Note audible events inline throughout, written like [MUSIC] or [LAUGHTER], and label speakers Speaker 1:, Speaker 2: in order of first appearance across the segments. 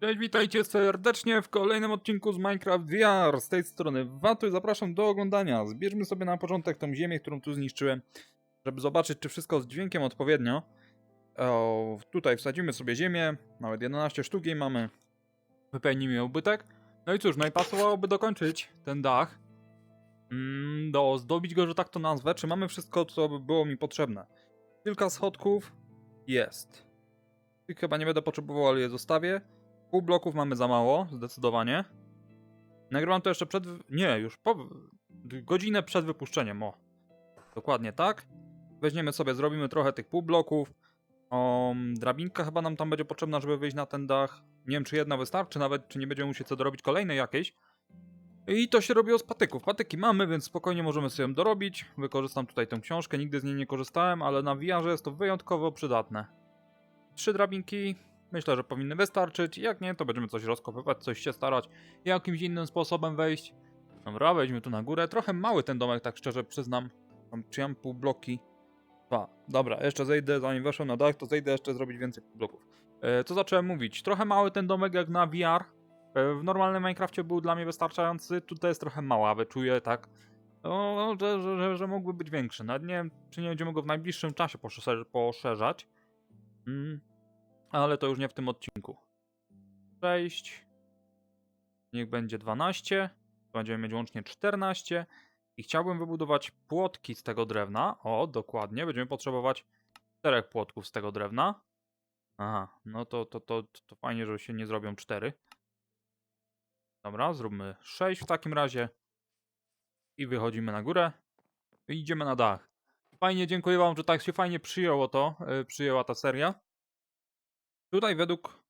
Speaker 1: Cześć, witajcie serdecznie w kolejnym odcinku z Minecraft VR. Z tej strony Watu i zapraszam do oglądania. Zbierzmy sobie na początek tą ziemię, którą tu zniszczyłem, żeby zobaczyć, czy wszystko z dźwiękiem odpowiednio. O, tutaj wsadzimy sobie ziemię, nawet 11 sztuk jej mamy. Wypełnimy ubytek. No i cóż, no i dokończyć ten dach. Mm, do zdobić go, że tak to nazwę. Czy mamy wszystko, co by było mi potrzebne? Kilka schodków jest. Tych chyba nie będę potrzebował, ale je zostawię. Pół bloków mamy za mało, zdecydowanie. Nagrywam to jeszcze przed. Nie, już po. godzinę przed wypuszczeniem. O. Dokładnie tak. Weźmiemy sobie, zrobimy trochę tych pół bloków. O, drabinka chyba nam tam będzie potrzebna, żeby wyjść na ten dach. Nie wiem, czy jedna wystarczy, nawet czy nie będziemy musieli co dorobić kolejnej jakiejś. I to się robiło z patyków. Patyki mamy, więc spokojnie możemy sobie ją dorobić. Wykorzystam tutaj tę książkę, nigdy z niej nie korzystałem, ale na VR jest to wyjątkowo przydatne. Trzy drabinki, Myślę, że powinny wystarczyć. Jak nie, to będziemy coś rozkopywać, coś się starać, jakimś innym sposobem wejść. Dobra, wejdźmy tu na górę. Trochę mały ten domek, tak szczerze przyznam. Mam, czy mam pół bloki? Dwa. Dobra, jeszcze zejdę, zanim weszłem na dach, to zejdę jeszcze zrobić więcej bloków. E, co zacząłem mówić? Trochę mały ten domek jak na VR. E, w normalnym Minecrafcie był dla mnie wystarczający. Tutaj jest trochę maławy, czuję tak. O, że, że, że, że mógłby być większy. Nawet nie wiem, czy nie będziemy go w najbliższym czasie poszerz- poszerzać. Mm ale to już nie w tym odcinku. 6. Niech będzie 12. Będziemy mieć łącznie 14. I chciałbym wybudować płotki z tego drewna. O, dokładnie. Będziemy potrzebować czterech płotków z tego drewna. Aha, no to, to, to, to fajnie, że się nie zrobią 4. Dobra, zróbmy 6 w takim razie. I wychodzimy na górę. I idziemy na dach. Fajnie, dziękuję wam, że tak się fajnie przyjęło to, yy, przyjęła ta seria. Tutaj według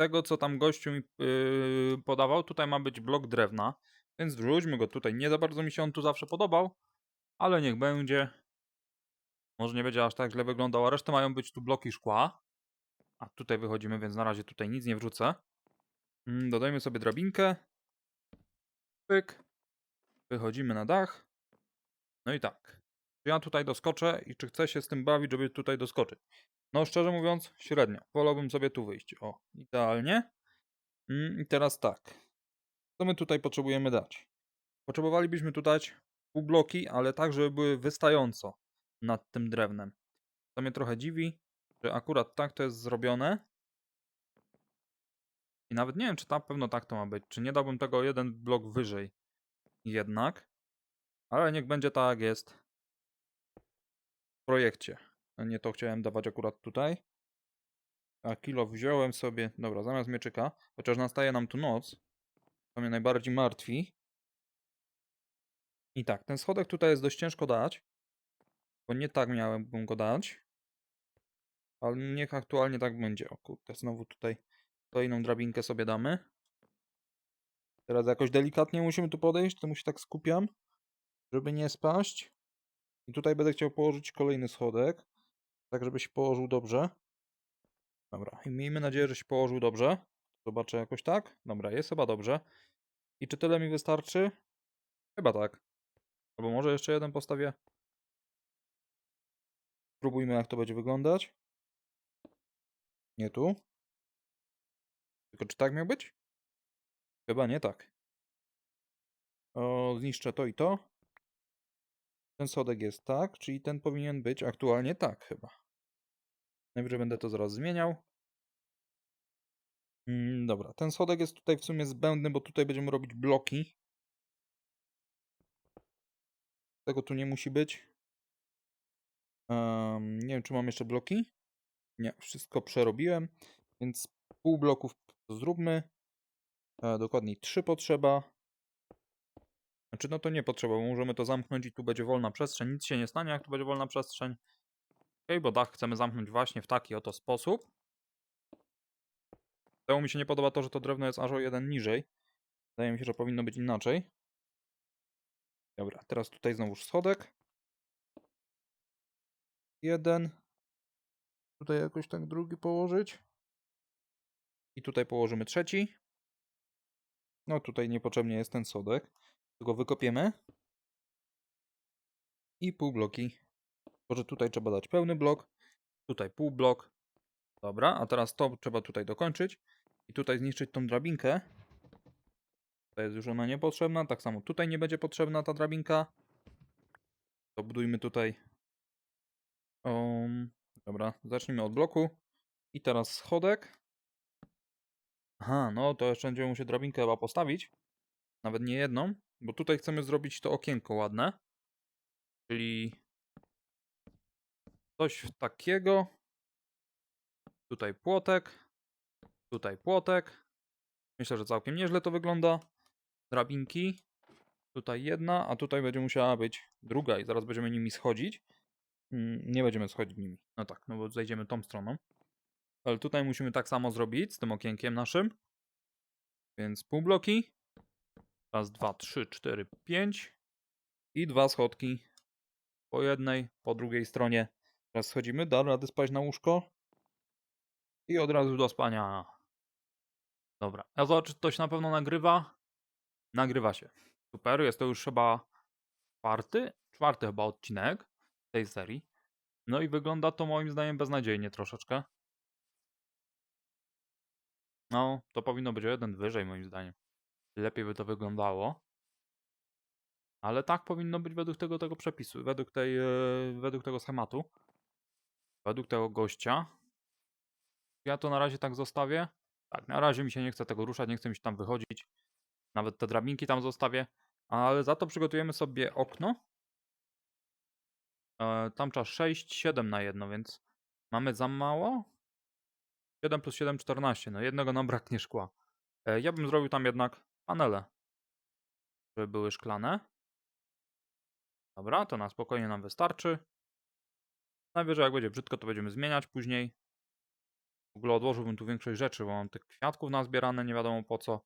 Speaker 1: tego, co tam gościu mi yy, podawał, tutaj ma być blok drewna, więc wrzućmy go tutaj. Nie za bardzo mi się on tu zawsze podobał, ale niech będzie. Może nie będzie aż tak źle wyglądał, a resztę mają być tu bloki szkła. A tutaj wychodzimy, więc na razie tutaj nic nie wrzucę. Mm, dodajmy sobie drabinkę. Pyk. Wychodzimy na dach. No i tak. Ja tutaj doskoczę i czy chcę się z tym bawić, żeby tutaj doskoczyć? No, szczerze mówiąc, średnio. Wolałbym sobie tu wyjść. O, idealnie. Mm, I teraz tak. Co my tutaj potrzebujemy dać? Potrzebowalibyśmy tu dać pół bloki, ale tak, żeby były wystająco nad tym drewnem. To mnie trochę dziwi, że akurat tak to jest zrobione. I nawet nie wiem, czy na pewno tak to ma być. Czy nie dałbym tego jeden blok wyżej jednak. Ale niech będzie tak, jest projekcie. Nie to chciałem dawać akurat tutaj. A kilo wziąłem sobie. Dobra, zamiast mieczyka. Chociaż nastaje nam tu noc. To mnie najbardziej martwi. I tak, ten schodek tutaj jest dość ciężko dać. Bo nie tak miałem go dać. Ale niech aktualnie tak będzie. O kurde, znowu tutaj kolejną drabinkę sobie damy. Teraz jakoś delikatnie musimy tu podejść, to mu się tak skupiam, żeby nie spaść. I tutaj będę chciał położyć kolejny schodek. Tak, żeby się położył dobrze. Dobra, i miejmy nadzieję, że się położył dobrze. Zobaczę jakoś tak. Dobra, jest chyba dobrze. I czy tyle mi wystarczy? Chyba tak. Albo może jeszcze jeden postawię. Spróbujmy jak to będzie wyglądać. Nie tu. Tylko czy tak miał być? Chyba nie tak. O, zniszczę to i to. Ten sodek jest tak, czyli ten powinien być aktualnie tak chyba. Najwyżej będę to zaraz zmieniał. Mm, dobra, ten schodek jest tutaj w sumie zbędny, bo tutaj będziemy robić bloki. Tego tu nie musi być. Um, nie wiem, czy mam jeszcze bloki. Nie, wszystko przerobiłem, więc pół bloków zróbmy. E, dokładniej trzy potrzeba. Znaczy, no to nie potrzeba, bo możemy to zamknąć i tu będzie wolna przestrzeń. Nic się nie stanie, jak tu będzie wolna przestrzeń. Ok, bo dach chcemy zamknąć właśnie w taki oto sposób. Temu mi się nie podoba to, że to drewno jest aż o jeden niżej. Wydaje mi się, że powinno być inaczej. Dobra, teraz tutaj znowu schodek. Jeden. Tutaj jakoś tak drugi położyć. I tutaj położymy trzeci. No tutaj niepotrzebnie jest ten sodek. Tylko wykopiemy. I pół bloki. Może tutaj trzeba dać pełny blok. Tutaj pół blok. Dobra, a teraz to trzeba tutaj dokończyć. i tutaj zniszczyć tą drabinkę. To jest już ona niepotrzebna. Tak samo tutaj nie będzie potrzebna ta drabinka. To budujmy tutaj. Um, dobra, zacznijmy od bloku. I teraz schodek. Aha, no to jeszcze będziemy musieli drabinkę chyba postawić. Nawet nie jedną, bo tutaj chcemy zrobić to okienko ładne. Czyli coś takiego. Tutaj płotek. Tutaj płotek. Myślę, że całkiem nieźle to wygląda. Drabinki. Tutaj jedna, a tutaj będzie musiała być druga i zaraz będziemy nimi schodzić. Mm, Nie będziemy schodzić nimi. No tak, no bo zejdziemy tą stroną. Ale tutaj musimy tak samo zrobić z tym okienkiem naszym. Więc pół bloki. Raz, dwa, trzy, cztery, pięć. I dwa schodki. Po jednej, po drugiej stronie. Teraz schodzimy, da rady spać na łóżko. I od razu do spania. Dobra. Ja zobaczę, czy to się na pewno nagrywa. Nagrywa się. Super, jest to już chyba czwarty, czwarty chyba odcinek tej serii. No i wygląda to moim zdaniem beznadziejnie troszeczkę. No, to powinno być o jeden wyżej moim zdaniem. Lepiej by to wyglądało. Ale tak powinno być według tego, tego przepisu, według, tej, e, według tego schematu. Według tego gościa. Ja to na razie tak zostawię. Tak, na razie mi się nie chce tego ruszać, nie chce mi się tam wychodzić. Nawet te drabinki tam zostawię. Ale za to przygotujemy sobie okno. E, tam trzeba 6, 7 na jedno, więc mamy za mało. 7 plus 7, 14. No jednego nam braknie szkła. E, ja bym zrobił tam jednak panele. Żeby były szklane. Dobra, to na spokojnie nam wystarczy. Najwyżej jak będzie brzydko, to będziemy zmieniać później. W ogóle odłożyłbym tu większość rzeczy, bo mam tych kwiatków nazbierane, nie wiadomo po co.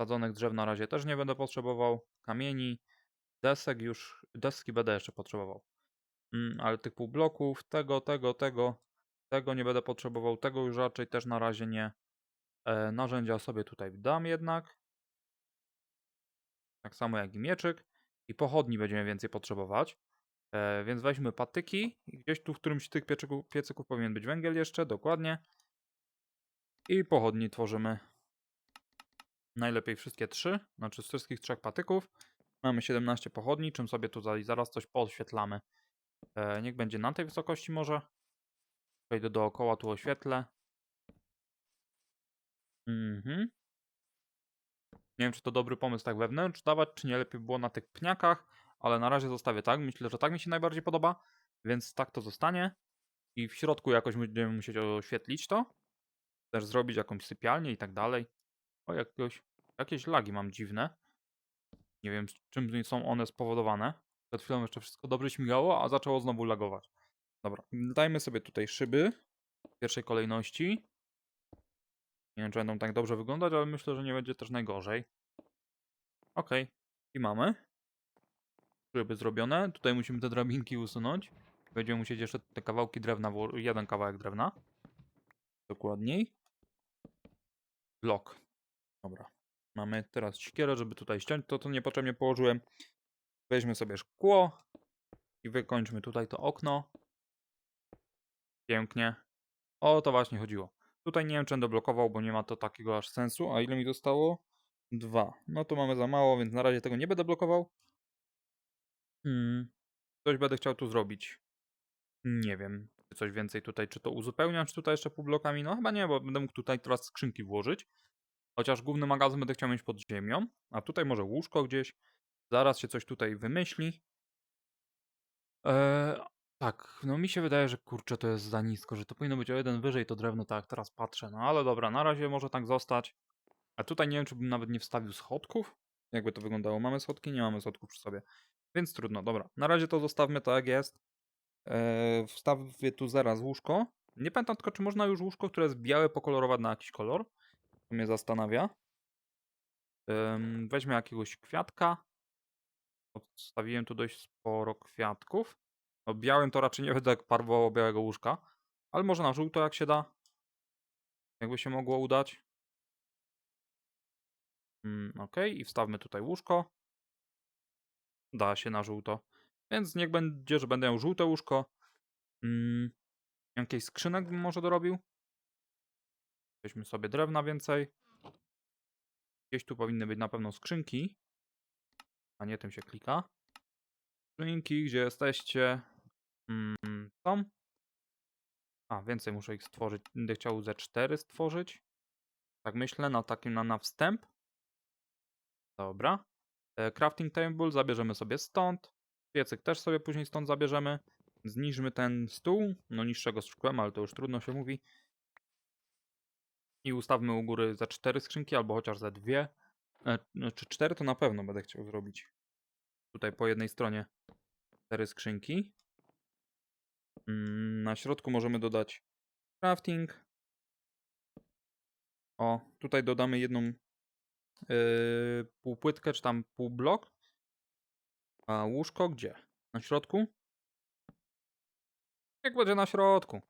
Speaker 1: Sadzonych drzew na razie też nie będę potrzebował. Kamieni, desek już, deski będę jeszcze potrzebował. Mm, ale tych półbloków, tego, tego, tego, tego nie będę potrzebował, tego już raczej też na razie nie. E, narzędzia sobie tutaj dam jednak. Tak samo jak i mieczyk. I pochodni będziemy więcej potrzebować. E, więc weźmy patyki. Gdzieś tu w którymś z tych pieczyków, piecyków powinien być węgiel jeszcze, dokładnie. I pochodni tworzymy. Najlepiej wszystkie trzy, znaczy z wszystkich trzech patyków. Mamy 17 pochodni, czym sobie tutaj zaraz coś podświetlamy. E, niech będzie na tej wysokości może. Wejdę dookoła, tu oświetlę. Mhm. Nie wiem, czy to dobry pomysł tak wewnątrz dawać, czy nie lepiej było na tych pniakach, ale na razie zostawię tak. Myślę, że tak mi się najbardziej podoba, więc tak to zostanie. I w środku jakoś będziemy musieć oświetlić to. Też zrobić jakąś sypialnię i tak dalej. O, jakieś lagi mam dziwne. Nie wiem, czym są one spowodowane. Przed chwilą jeszcze wszystko dobrze śmigało, a zaczęło znowu lagować. Dobra, dajmy sobie tutaj szyby w pierwszej kolejności. Nie wiem, czy będą tak dobrze wyglądać, ale myślę, że nie będzie też najgorzej. Ok, i mamy. Szyby zrobione. Tutaj musimy te drabinki usunąć. Będziemy musieć jeszcze te kawałki drewna, jeden kawałek drewna. Dokładniej. Blok. Dobra. Mamy teraz siekierę, żeby tutaj ściąć to, co niepotrzebnie położyłem. Weźmy sobie szkło i wykończmy tutaj to okno. Pięknie. O to właśnie chodziło. Tutaj nie wiem, czy będę blokował, bo nie ma to takiego aż sensu. A ile mi zostało? Dwa. No to mamy za mało, więc na razie tego nie będę blokował. Hmm. Coś będę chciał tu zrobić. Nie wiem, czy coś więcej tutaj, czy to uzupełniam, czy tutaj jeszcze pół blokami. No chyba nie, bo będę mógł tutaj teraz skrzynki włożyć. Chociaż główny magazyn będę chciał mieć pod ziemią. A tutaj może łóżko gdzieś. Zaraz się coś tutaj wymyśli. Eee, tak, no mi się wydaje, że kurczę to jest za nisko, że to powinno być o jeden wyżej to drewno, tak teraz patrzę. No ale dobra, na razie może tak zostać. A tutaj nie wiem, czy bym nawet nie wstawił schodków. Jakby to wyglądało? Mamy schodki? Nie mamy schodków przy sobie. Więc trudno, dobra. Na razie to zostawmy tak jak jest. Eee, wstawię tu zaraz łóżko. Nie pamiętam tylko, czy można już łóżko, które jest białe, pokolorować na jakiś kolor. To mnie zastanawia. Em, weźmy jakiegoś kwiatka. Odstawiłem tu dość sporo kwiatków. No, białym to raczej nie będę farbował białego łóżka. Ale może na żółto jak się da. Jakby się mogło udać. Mm, ok, i wstawmy tutaj łóżko. Da się na żółto. Więc niech będzie, że będę miał żółte łóżko. Mm, skrzynek bym może dorobił. Weźmy sobie drewna więcej. Gdzieś tu powinny być na pewno skrzynki. A nie tym się klika. Skrzynki, gdzie jesteście. Mm, są. A, więcej muszę ich stworzyć. Będę chciał ze 4 stworzyć. Tak myślę, na takim na, na wstęp. Dobra. E, crafting table zabierzemy sobie stąd. Piecyk też sobie później stąd zabierzemy. Zniżmy ten stół. No niższego szkłem, ale to już trudno się mówi. I ustawmy u góry za 4 skrzynki, albo chociaż za dwie. E, no, czy 4 to na pewno będę chciał zrobić. Tutaj po jednej stronie 4 skrzynki. Mm, Na środku możemy dodać crafting. O, tutaj dodamy jedną yy, półpłytkę, czy tam półblok. A łóżko gdzie? Na środku? Jak będzie na środku?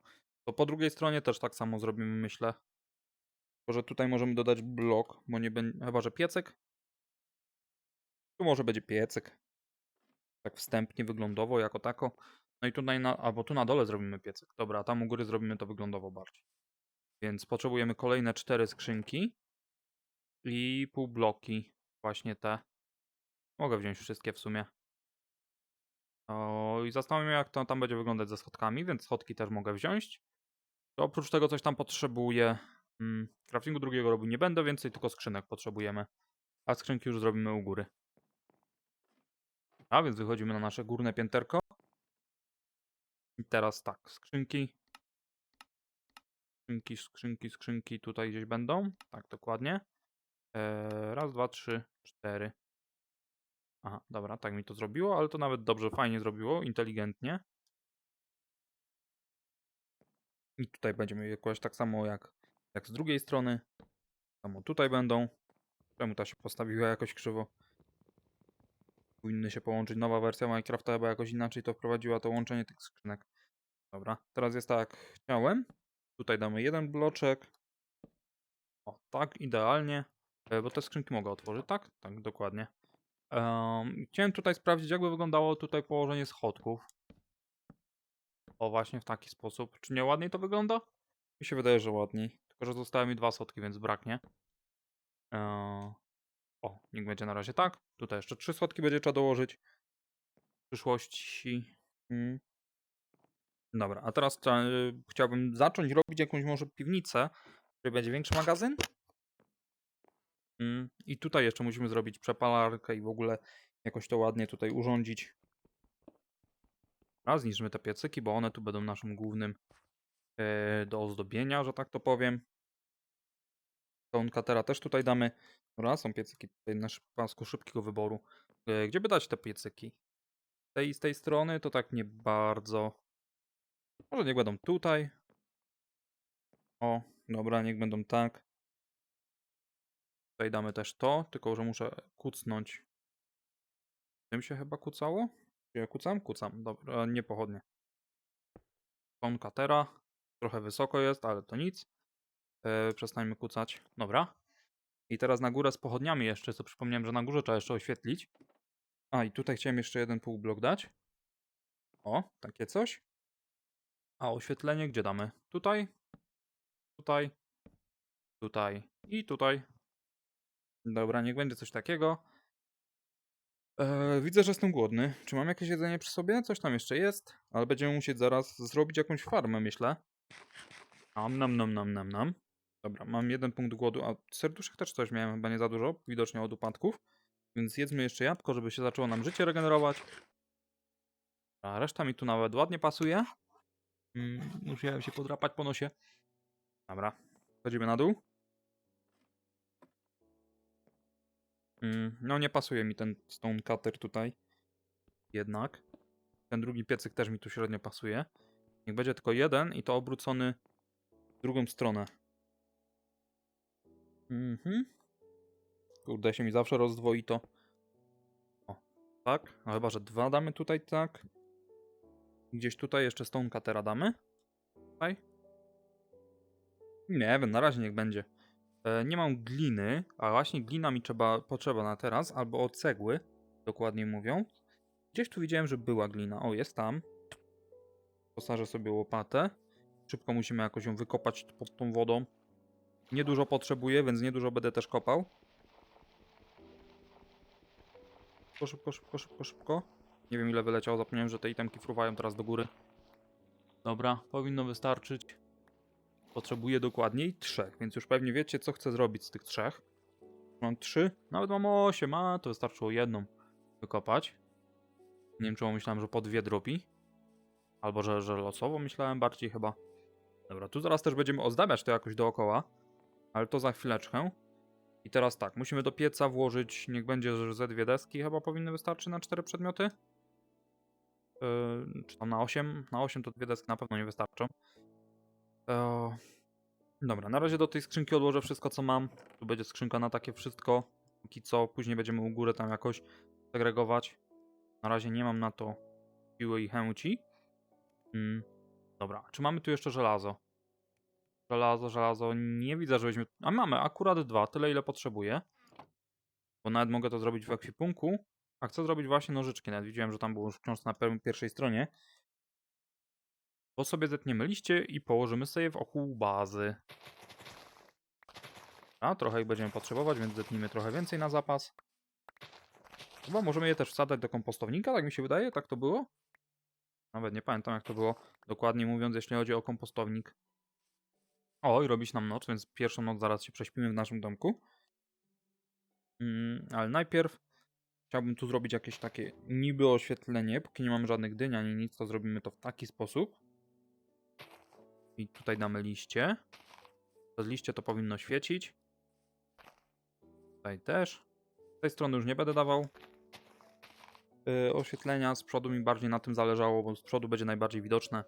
Speaker 1: To po drugiej stronie też tak samo zrobimy, myślę. Tylko, że tutaj możemy dodać blok, bo nie będzie. Chyba, że piecyk. Tu może będzie piecyk. Tak wstępnie, wyglądowo, jako tako. No i tutaj, na, albo tu na dole zrobimy piecyk. Dobra, a tam u góry zrobimy to wyglądowo bardziej. Więc potrzebujemy kolejne cztery skrzynki i pół bloki. Właśnie te. Mogę wziąć wszystkie w sumie. O, I zastanawiam się, jak to tam będzie wyglądać ze schodkami, więc schodki też mogę wziąć. To oprócz tego coś tam potrzebuję. Hmm, craftingu drugiego robić nie będę, więcej tylko skrzynek potrzebujemy. A skrzynki już zrobimy u góry. A więc wychodzimy na nasze górne pięterko. I teraz tak, skrzynki. Skrzynki, skrzynki, skrzynki tutaj gdzieś będą. Tak, dokładnie. Eee, raz, dwa, trzy, cztery. Aha, dobra, tak mi to zrobiło, ale to nawet dobrze, fajnie zrobiło, inteligentnie. I tutaj będziemy jakoś tak samo jak, jak z drugiej strony. Samo tutaj będą. Czemu ta się postawiła jakoś krzywo? Powinny się połączyć. Nowa wersja Minecrafta chyba jakoś inaczej to wprowadziła to łączenie tych skrzynek. Dobra, teraz jest tak chciałem. Tutaj damy jeden bloczek. O, tak, idealnie. E, Bo te skrzynki mogę otworzyć, tak? Tak, dokładnie. Em, chciałem tutaj sprawdzić, jakby wyglądało tutaj położenie schodków. O, właśnie w taki sposób. Czy nie ładniej to wygląda? Mi się wydaje, że ładniej. Tylko, że zostały mi dwa schodki, więc braknie. Eee, O, niech będzie na razie tak. Tutaj jeszcze trzy schodki będzie trzeba dołożyć. W przyszłości. Mm. Dobra, a teraz y, chciałbym zacząć robić jakąś może piwnicę, której będzie większy magazyn. Mm, I tutaj jeszcze musimy zrobić przepalarkę i w ogóle jakoś to ładnie tutaj urządzić. A zniszczymy te piecyki, bo one tu będą naszym głównym e, do ozdobienia, że tak to powiem. Stone cuttera też tutaj damy. Dobra, są piecyki tutaj na pasku szybkiego wyboru. E, gdzie by dać te piecyki? Z tej, z tej strony to tak nie bardzo. Może niech będą tutaj. O, dobra, niech będą tak. Tutaj damy też to, tylko że muszę kucnąć. Tym się chyba kucało? Ja kucam? Kucam. Dobra, nie pochodnie. Stone cuttera. Trochę wysoko jest, ale to nic. E, przestańmy kucać. Dobra. I teraz na górę z pochodniami jeszcze, co przypomniałem, że na górze trzeba jeszcze oświetlić. A, i tutaj chciałem jeszcze jeden półblok dać. O, takie coś. A oświetlenie gdzie damy? Tutaj, tutaj, tutaj i tutaj. Dobra, niech będzie coś takiego. Eee, widzę, że jestem głodny. Czy mam jakieś jedzenie przy sobie? Coś tam jeszcze jest, ale będziemy musieć zaraz zrobić jakąś farmę, myślę. Nam, nam, nam, nam, nam, nam. Dobra, mam jeden punkt głodu, a serduszek też coś miałem, chyba nie za dużo, widocznie od upadków. Więc jedzmy jeszcze jabłko, żeby się zaczęło nam życie regenerować. A reszta mi tu nawet ładnie pasuje. Mm, musiałem się podrapać po nosie. Dobra, chodzimy na dół. Mm, no nie pasuje mi ten stone cutter tutaj. Jednak. Ten drugi piecyk też mi tu średnio pasuje. Niech będzie tylko jeden i to obrócony w drugą stronę. Mhm. Kurde, się mi zawsze rozdwoito. O, tak. No chyba, że dwa damy tutaj, tak. Gdzieś tutaj jeszcze stone cuttera damy. Tutaj. Nie wiem, na razie niech będzie. E, nie mam gliny, a właśnie glina mi trzeba, potrzeba na teraz, albo od cegły, dokładniej mówiąc. Gdzieś tu widziałem, że była glina. O, jest tam. Posażę sobie łopatę. Szybko musimy jakoś ją wykopać pod tą wodą. Niedużo potrzebuję, więc niedużo będę też kopał. Szybko, szybko, szybko, szybko, szybko. Nie wiem ile wyleciało, zapomniałem, że te itemki fruwają teraz do góry. Dobra, powinno wystarczyć. Potrzebuję dokładniej trzech, więc już pewnie wiecie, co chcę zrobić z tych trzech. Mam trzy, nawet mam osiem, a to wystarczyło jedną wykopać. Nie wiem, czemu myślałem, że po dwie dropi. Albo, że, że losowo myślałem bardziej chyba. Dobra, tu zaraz też będziemy ozdabiać to jakoś dookoła. Ale to za chwileczkę. I teraz tak, musimy do pieca włożyć, niech będzie, że ze dwie deski chyba powinny wystarczyć na cztery przedmioty. Yy, czy tam na 8? Na 8 to dwie deski na pewno nie wystarczą. Eee, dobra, na razie do tej skrzynki odłożę wszystko, co mam. Tu będzie skrzynka na takie wszystko. Póki co, później będziemy u góry tam jakoś segregować. Na razie nie mam na to siły i chęci. Mm, dobra, czy mamy tu jeszcze żelazo? Żelazo, żelazo, nie widzę, żebyśmy... A mamy akurat dwa, tyle ile potrzebuję. Bo nawet mogę to zrobić w ekwipunku. A chcę zrobić właśnie nożyczki, nawet widziałem, że tam było już w książce na pierwszej stronie. Bo sobie zetniemy liście i położymy sobie wokół bazy. A, trochę ich będziemy potrzebować, więc zetnijmy trochę więcej na zapas. Chyba możemy je też wsadzać do kompostownika, tak mi się wydaje, tak to było? Nawet nie pamiętam jak to było, dokładnie mówiąc, jeśli chodzi o kompostownik. O, i robić nam noc, więc pierwszą noc zaraz się prześpimy w naszym domku. Mm, ale najpierw chciałbym tu zrobić jakieś takie niby oświetlenie, póki nie mamy żadnych dyń ani nic, to zrobimy to w taki sposób. I tutaj damy liście. Przez liście to powinno świecić. Tutaj też. Z tej strony już nie będę dawał yy, oświetlenia. Z przodu mi bardziej na tym zależało, bo z przodu będzie najbardziej widoczne.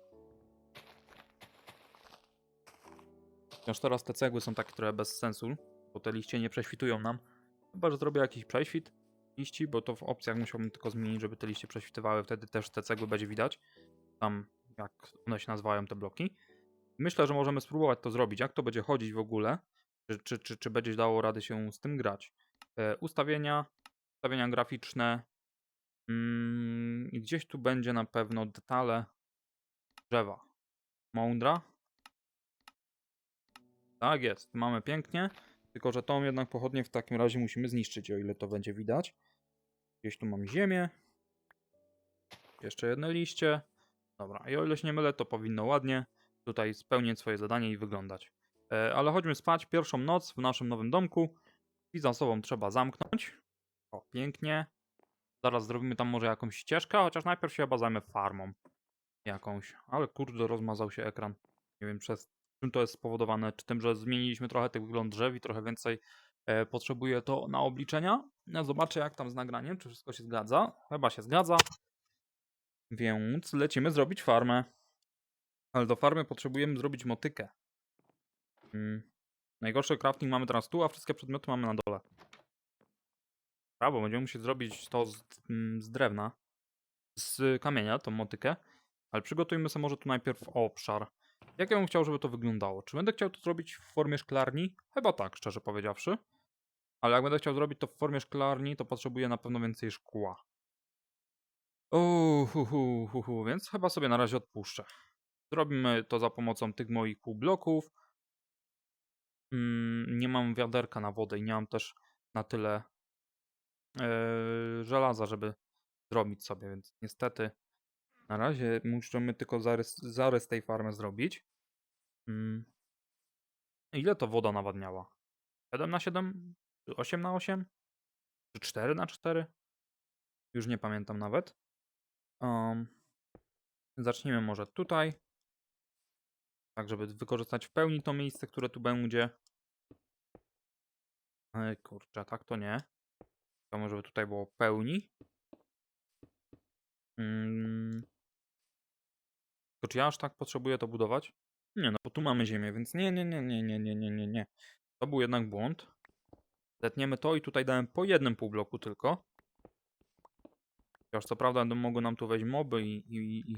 Speaker 1: Chociaż teraz te cegły są takie trochę bez sensu, bo te liście nie prześwitują nam. Chyba, że zrobię jakiś prześwit liści, bo to w opcjach musiałbym tylko zmienić, żeby te liście prześwitywały. Wtedy też te cegły będzie widać. Tam, jak one się nazywają, te bloki. Myślę, że możemy spróbować to zrobić. Jak to będzie chodzić w ogóle? Czy, czy, czy, czy będzie dało radę się z tym grać? E, ustawienia, ustawienia graficzne. Mm, gdzieś tu będzie na pewno detale drzewa. Mądra. Tak jest, mamy pięknie. Tylko, że tą jednak pochodnię w takim razie musimy zniszczyć, o ile to będzie widać. Gdzieś tu mam ziemię. Jeszcze jedno liście. Dobra, i o ile się nie mylę, to powinno ładnie tutaj spełnić swoje zadanie i wyglądać. E, ale chodźmy spać. Pierwszą noc w naszym nowym domku. Bizansową trzeba zamknąć. O, pięknie. Zaraz zrobimy tam może jakąś ścieżkę, chociaż najpierw się chyba zajmę farmą. Jakąś. Ale kurde, rozmazał się ekran. Nie wiem przez czym to jest spowodowane. Czy tym, że zmieniliśmy trochę tych wygląd drzew i trochę więcej e, potrzebuję to na obliczenia. Ja zobaczę jak tam z nagraniem, czy wszystko się zgadza. Chyba się zgadza. Więc lecimy zrobić farmę. Ale do farmy potrzebujemy zrobić motykę. Hmm. Najgorszy crafting mamy teraz tu, a wszystkie przedmioty mamy na dole. Brawo, będziemy musieli zrobić to z, mm, z drewna. Z kamienia, tą motykę. Ale przygotujmy sobie może tu najpierw obszar. Jak ja bym chciał, żeby to wyglądało? Czy będę chciał to zrobić w formie szklarni? Chyba tak, szczerze powiedziawszy. Ale jak będę chciał zrobić to w formie szklarni, to potrzebuję na pewno więcej szkła. Uuu, hu, hu, hu, hu, więc chyba sobie na razie odpuszczę. Zrobimy to za pomocą tych moich półbloków. Mm, nie mam wiaderka na wodę i nie mam też na tyle yy, żelaza, żeby zrobić sobie, więc niestety na razie musimy tylko zarys, zarys tej farmy zrobić. Mm. Ile to woda nawadniała? 7 na 7? Czy 8 na 8? Czy 4 na 4? Już nie pamiętam nawet. Um, zacznijmy może tutaj. Tak, żeby wykorzystać w pełni to miejsce, które tu będzie. Ej, kurczę, tak to nie. Chciałbym, żeby tutaj było pełni. Mm. Tylko czy ja aż tak potrzebuję to budować? Nie no, bo tu mamy ziemię, więc nie, nie, nie, nie, nie, nie, nie, nie, nie. To był jednak błąd. Zetniemy to i tutaj dałem po jednym półbloku tylko. Chociaż co prawda mogły nam tu wejść moby i, i, i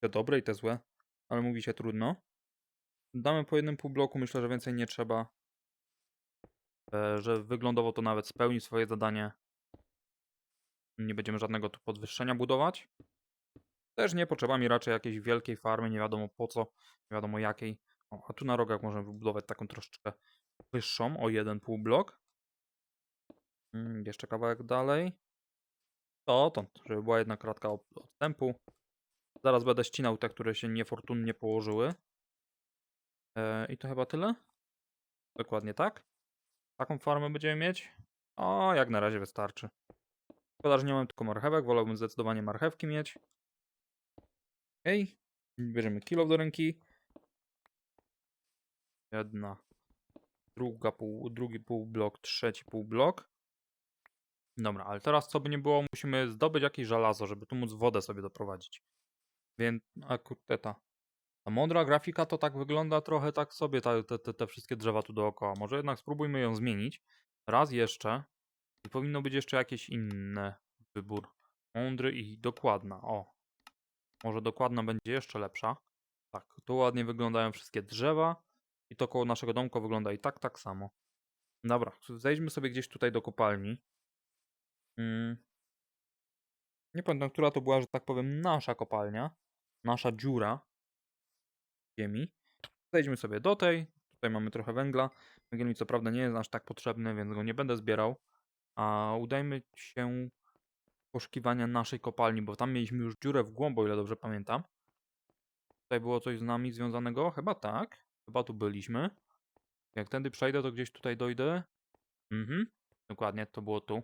Speaker 1: te dobre i te złe, ale mówi się trudno. Damy po jednym półbloku, myślę, że więcej nie trzeba. E, że wyglądowo to nawet spełni swoje zadanie. Nie będziemy żadnego tu podwyższenia budować. Też nie potrzeba mi raczej jakiejś wielkiej farmy, nie wiadomo po co, nie wiadomo jakiej. O, a tu na rogach możemy wybudować taką troszeczkę wyższą o jeden półblok. Mm, jeszcze kawałek dalej. To, żeby była jedna kratka od- odstępu. Zaraz będę ścinał te, które się niefortunnie położyły. E, I to chyba tyle? Dokładnie tak. Taką farmę będziemy mieć. O, jak na razie wystarczy. Szkoda, że nie mam tylko marchewek. Wolałbym zdecydowanie marchewki mieć. Okej. Bierzemy kilo do ręki. Jedna. Druga pół, drugi półblok, trzeci półblok. Dobra, ale teraz co by nie było, musimy zdobyć jakieś żelazo, żeby tu móc wodę sobie doprowadzić. Więc, a kurde, ta, ta mądra grafika to tak wygląda trochę tak sobie, ta, te, te, te wszystkie drzewa tu dookoła. Może jednak spróbujmy ją zmienić. Raz jeszcze. I powinno być jeszcze jakieś inne wybór. Mądry i dokładna. O. Może dokładna będzie jeszcze lepsza. Tak, tu ładnie wyglądają wszystkie drzewa. I to koło naszego domku wygląda i tak, tak samo. Dobra, zejdźmy sobie gdzieś tutaj do kopalni. Mm. Nie pamiętam, która to była, że tak powiem, nasza kopalnia. Nasza dziura ziemi. Zejdźmy sobie do tej. Tutaj mamy trochę węgla. Węgiel mi co prawda nie jest aż tak potrzebny, więc go nie będę zbierał. A udajmy się poszukiwania naszej kopalni, bo tam mieliśmy już dziurę w głąb, o ile dobrze pamiętam. Tutaj było coś z nami związanego? Chyba tak. Chyba tu byliśmy. Jak tędy przejdę, to gdzieś tutaj dojdę. Mhm. Dokładnie, to było tu.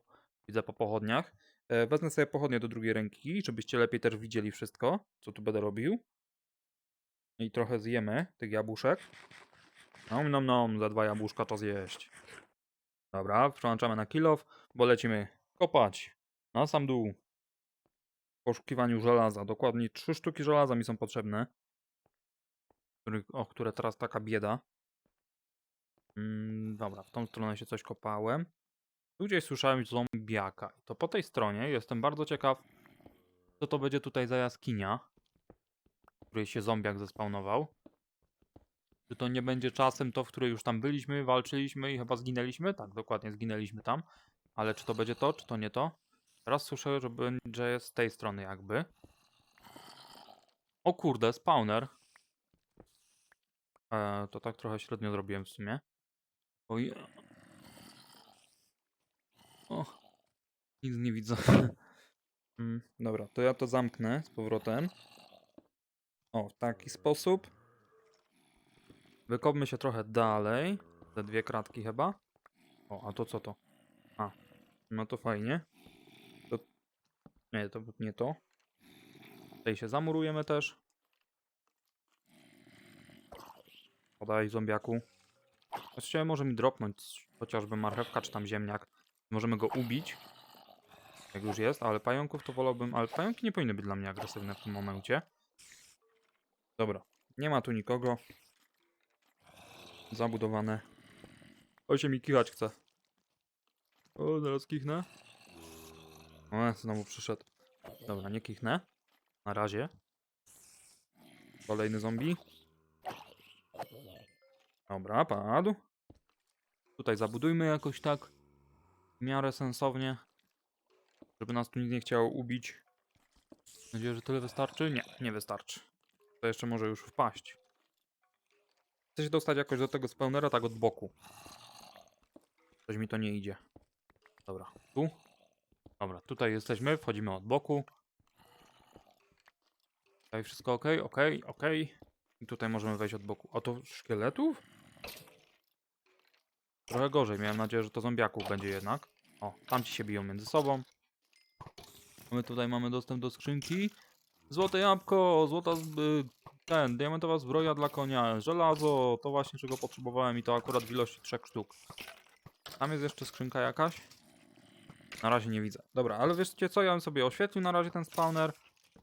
Speaker 1: Widzę po pochodniach. E, wezmę sobie pochodnie do drugiej ręki, żebyście lepiej też widzieli wszystko, co tu będę robił. I trochę zjemy tych jabłuszek. Nom nom nom, za dwa jabłuszka czas jeść. Dobra, przełączamy na kilof, bo lecimy kopać na sam dół. W poszukiwaniu żelaza. Dokładnie trzy sztuki żelaza mi są potrzebne. O które teraz taka bieda. Mm, dobra, w tą stronę się coś kopałem. Tu gdzieś słyszałem zombiaka. To po tej stronie jestem bardzo ciekaw, co to będzie tutaj za jaskinia, w której się zombiak zespawnował. Czy to nie będzie czasem to, w której już tam byliśmy, walczyliśmy i chyba zginęliśmy? Tak, dokładnie, zginęliśmy tam. Ale czy to będzie to, czy to nie to? Teraz słyszę, że, bę- że jest z tej strony jakby. O kurde, spawner. E, to tak trochę średnio zrobiłem w sumie. Oj. O, nic nie widzę. [LAUGHS] Mm, dobra, to ja to zamknę z powrotem. O, w taki sposób. Wykopmy się trochę dalej. Te dwie kratki chyba. O, a to co to? A, no to fajnie. Nie, to nie to. Tutaj się zamurujemy też. Podaj zombiaku. Właściwie może mi dropnąć chociażby marchewka czy tam ziemniak. Możemy go ubić. Jak już jest, ale pająków to wolałbym. Ale pająki nie powinny być dla mnie agresywne w tym momencie. Dobra, nie ma tu nikogo. Zabudowane. O się mi kichać chce. O, zaraz kichnę. O, znowu przyszedł. Dobra, nie kichnę. Na razie. Kolejny zombie. Dobra, padł. Tutaj zabudujmy jakoś tak. W miarę sensownie. Żeby nas tu nikt nie chciał ubić. Mam nadzieję, że tyle wystarczy? Nie, nie wystarczy. To jeszcze może już wpaść. Chcę się dostać jakoś do tego spawnera tak od boku. Coś mi to nie idzie. Dobra, tu. Dobra, tutaj jesteśmy, wchodzimy od boku. Tutaj wszystko ok, ok, ok. I tutaj możemy wejść od boku. A to szkieletów? Trochę gorzej, miałem nadzieję, że to zombiaków będzie jednak. O, tamci się biją między sobą. My tutaj mamy dostęp do skrzynki. Złote jabłko, złota zby, ten, diamentowa zbroja dla konia, żelazo, to właśnie czego potrzebowałem i to akurat w ilości trzech sztuk. Tam jest jeszcze skrzynka jakaś? Na razie nie widzę. Dobra, ale wiecie co, ja bym sobie oświetlił na razie ten spawner.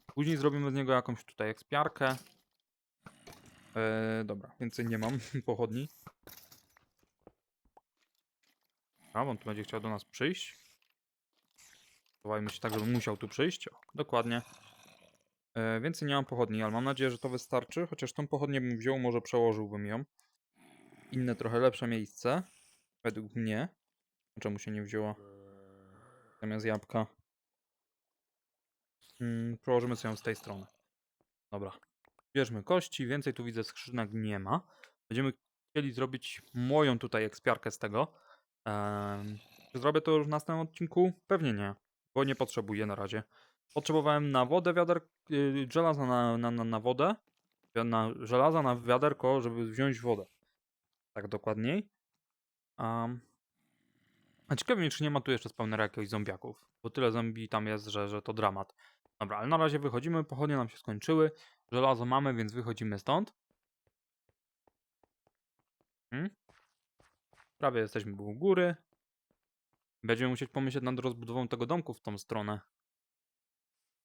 Speaker 1: Później zrobimy z niego jakąś tutaj ekspiarkę. Eee, dobra, więcej nie mam [LAUGHS] pochodni. A, on tu będzie chciał do nas przyjść. Chowajmy się tak, żeby musiał tu przyjść. O, dokładnie. E, więcej nie mam pochodni, ale mam nadzieję, że to wystarczy. Chociaż tą pochodnię bym wziął, może przełożyłbym ją. Inne, trochę lepsze miejsce. Według mnie. Czemu się nie wzięła? Zamiast jabłka. Mm, przełożymy sobie ją z tej strony. Dobra. Bierzmy kości. Więcej tu widzę skrzynek nie ma. Będziemy chcieli zrobić moją tutaj ekspiarkę z tego. Em, czy zrobię to już w następnym odcinku? Pewnie nie, bo nie potrzebuję na razie. Potrzebowałem na wodę wiader, y, żelaza na, na, na, na wodę, na, żelaza na wiaderko, żeby wziąć wodę. Tak dokładniej. Um, a ciekawe mnie, czy nie ma tu jeszcze spełnera jakiegoś zombiaków, bo tyle zombie tam jest, że, że to dramat. Dobra, ale na razie wychodzimy, pochodnie nam się skończyły, żelazo mamy, więc wychodzimy stąd. Hmm? Prawie jesteśmy u góry. Będziemy musieć pomyśleć nad rozbudową tego domku w tą stronę.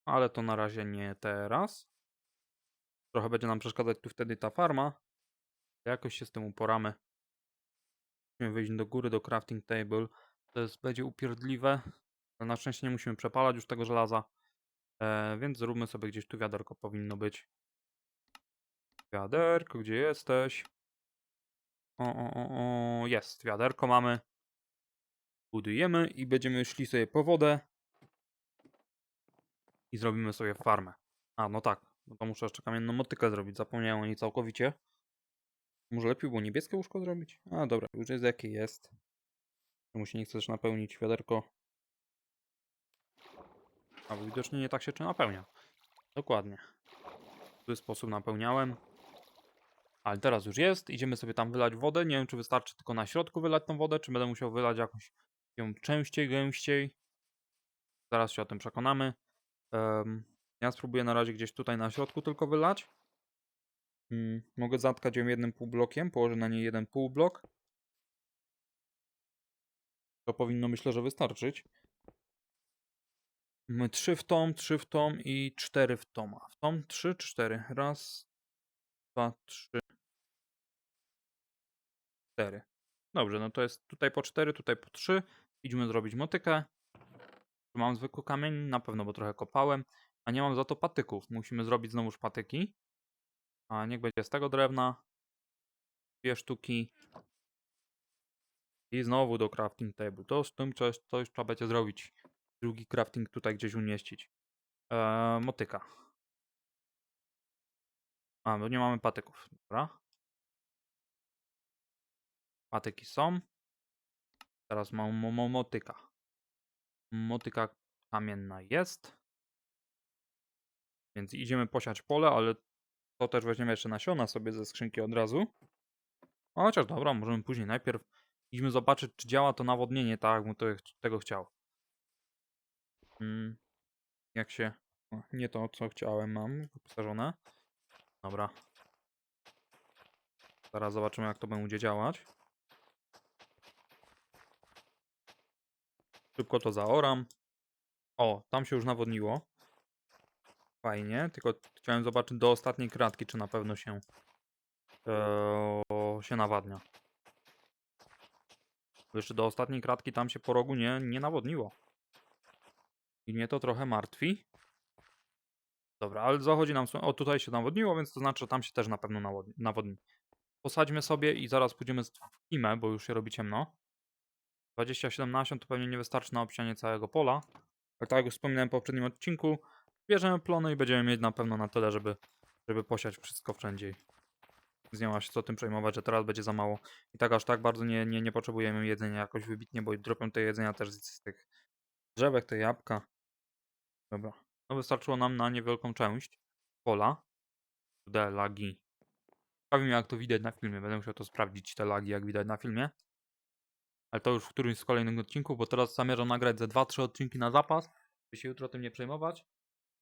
Speaker 1: Ale to na razie nie teraz. Trochę będzie nam przeszkadzać tu wtedy ta farma. Jakoś się z tym uporamy. Musimy wyjść do góry, do crafting table. To jest, będzie upierdliwe. Na szczęście nie musimy przepalać już tego żelaza. E, więc zróbmy sobie gdzieś tu wiaderko powinno być. Wiaderko, gdzie jesteś? O, o, o, o, jest, wiaderko mamy. Budujemy i będziemy szli sobie po wodę. I zrobimy sobie farmę. A, no tak, no to muszę jeszcze kamienną motykę zrobić, zapomniałem o niej całkowicie. Może lepiej było niebieskie łóżko zrobić? A, dobra, już jest jakie jest. Mu się nie chce też napełnić wiaderko. A, bo widocznie nie tak się czy napełnia. Dokładnie. W ten sposób napełniałem. Ale teraz już jest. Idziemy sobie tam wylać wodę. Nie wiem, czy wystarczy tylko na środku wylać tą wodę, czy będę musiał wylać jakoś ją częściej, gęściej. Zaraz się o tym przekonamy. Em, ja spróbuję na razie gdzieś tutaj na środku tylko wylać. Mm, mogę zatkać ją jednym półblokiem, położę na niej jeden półblok. To powinno myślę, że wystarczyć. Trzy w tom, trzy w tom i cztery w tom. A w tom trzy cztery? Raz, dwa, trzy, cztery. Dobrze, no to jest tutaj po cztery, tutaj po trzy. Idźmy zrobić motykę. Mam zwykły kamień, na pewno, bo trochę kopałem. A nie mam za to patyków. Musimy zrobić znowuż patyki. A niech będzie z tego drewna. Dwie sztuki. I znowu do crafting table. To z tym coś, coś trzeba będzie zrobić. Drugi crafting tutaj gdzieś umieścić. Eee, motyka. A, bo nie mamy patyków. Dobra. Patyki są. Teraz mam mo, mo, motyka. Motyka kamienna jest. Więc idziemy posiać pole, ale to też weźmiemy jeszcze nasiona sobie ze skrzynki od razu. A Chociaż dobra, możemy później. Najpierw idźmy zobaczyć, czy działa to nawodnienie tak, jak mu to, tego chciał. Mm, jak się... O, nie to, co chciałem, mam wyposażone. Dobra. Zaraz zobaczymy, jak to będzie działać. Szybko to zaoram. O, tam się już nawodniło. Fajnie, tylko chciałem zobaczyć do ostatniej kratki, czy na pewno się eee, się nawadnia. Jeszcze do ostatniej kratki tam się po rogu nie, nie nawodniło. I mnie to trochę martwi. Dobra, ale zachodzi nam... O, tutaj się nawodniło, więc to znaczy, że tam się też na pewno nawodni. nawodni. Posadźmy sobie i zaraz pójdziemy w kimę, bo już się robi ciemno. 27 nasion to pewnie nie wystarczy na obsianie całego pola. Ale tak jak wspominałem w poprzednim odcinku, bierzemy plony i będziemy mieć na pewno na tyle, żeby, żeby posiać wszystko wszędzie. Nie ma się co tym przejmować, że teraz będzie za mało. I tak aż tak bardzo nie, nie, nie potrzebujemy jedzenia jakoś wybitnie, bo dropią te jedzenia też z, z tych drzewek, te jabłka. Dobra. No wystarczyło nam na niewielką część pola. Tutaj lagi. Ciekawi jak to widać na filmie. Będę musiał to sprawdzić, te lagi, jak widać na filmie. Ale to już w którymś z kolejnych odcinków, bo teraz zamierzam nagrać ze 2-3 odcinki na zapas, by się jutro tym nie przejmować.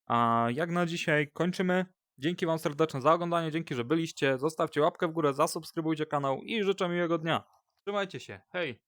Speaker 1: A jak na dzisiaj kończymy. Dzięki Wam serdecznie za oglądanie, dzięki, że byliście. Zostawcie łapkę w górę, zasubskrybujcie kanał i życzę miłego dnia. Trzymajcie się, hej!